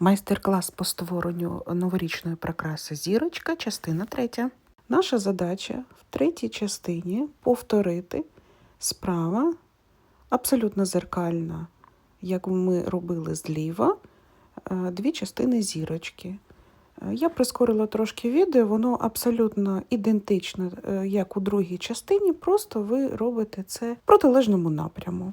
Майстер-клас по створенню новорічної прикраси зірочка, частина третя. Наша задача в третій частині повторити справа абсолютно зеркальна, як ми робили зліва, е, дві частини зірочки. Е, Я прискорила трошки відео, воно абсолютно ідентичне, е, як у другій частині, просто ви робите це в протилежному напряму.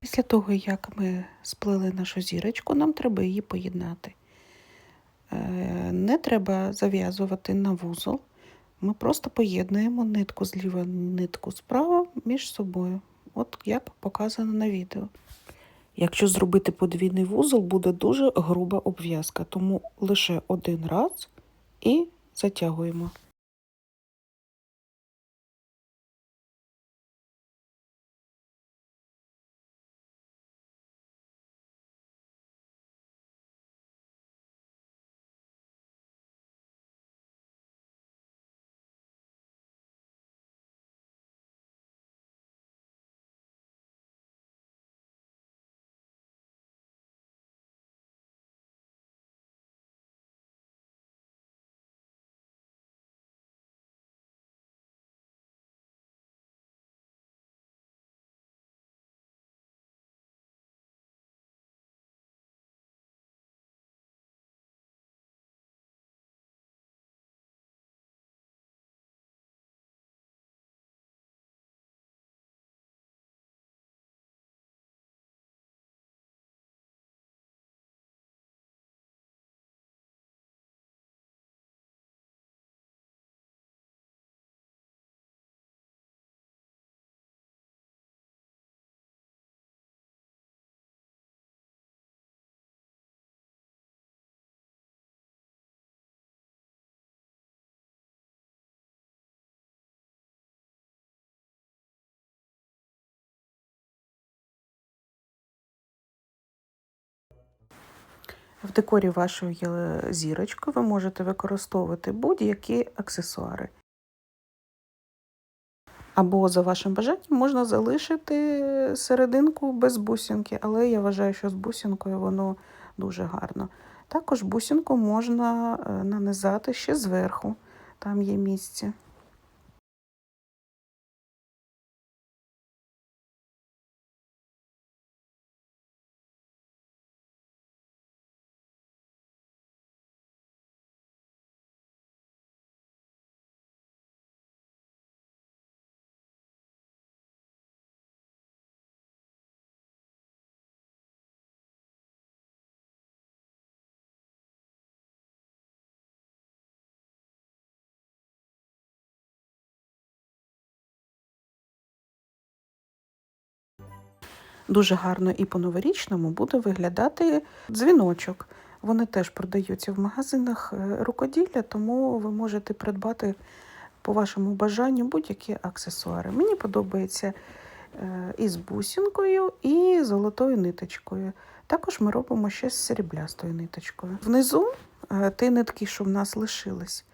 Після того, як ми сплели нашу зірочку, нам треба її поєднати. Е, Не треба зав'язувати на вузол. Ми просто поєднуємо нитку зліва, нитку справа між собою. От як показано на відео. Якщо зробити подвійний вузол, буде дуже груба обв'язка, тому лише один раз і затягуємо. В декорі вашої е, зірочки ви можете використовувати будь-які аксесуари. Або за вашим бажанням можна залишити серединку без бусинки, але я вважаю, що з бусинкою воно дуже гарно. Також бусинку можна е, нанизати ще зверху, там є місце. Дуже гарно і по-новорічному буде виглядати дзвіночок. Вони теж продаються в магазинах е, рукоділля, тому ви можете придбати по вашому бажанню будь-які аксесуари. Мені подобається е, і з бусинкою, і золотою ниточкою. Також ми робимо ще з сріблястою ниточкою. Внизу е, ті нитки, що в нас лишились,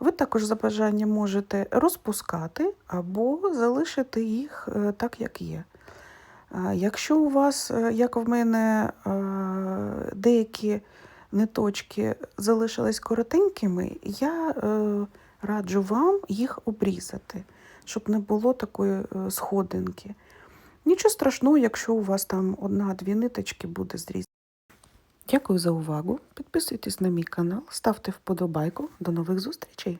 ви також за бажанням можете розпускати або залишити їх е, так, як є. Якщо у вас, е, як в мене, е, деякі ниточки залишились коротенькими, я е, раджу вам їх обрізати, щоб не було такої сходинки. Нічого страшного, якщо у вас там одна-дві ниточки буде зрізана. Дякую за увагу. Підписуйтесь на мій канал, ставте вподобайку. До нових зустрічей!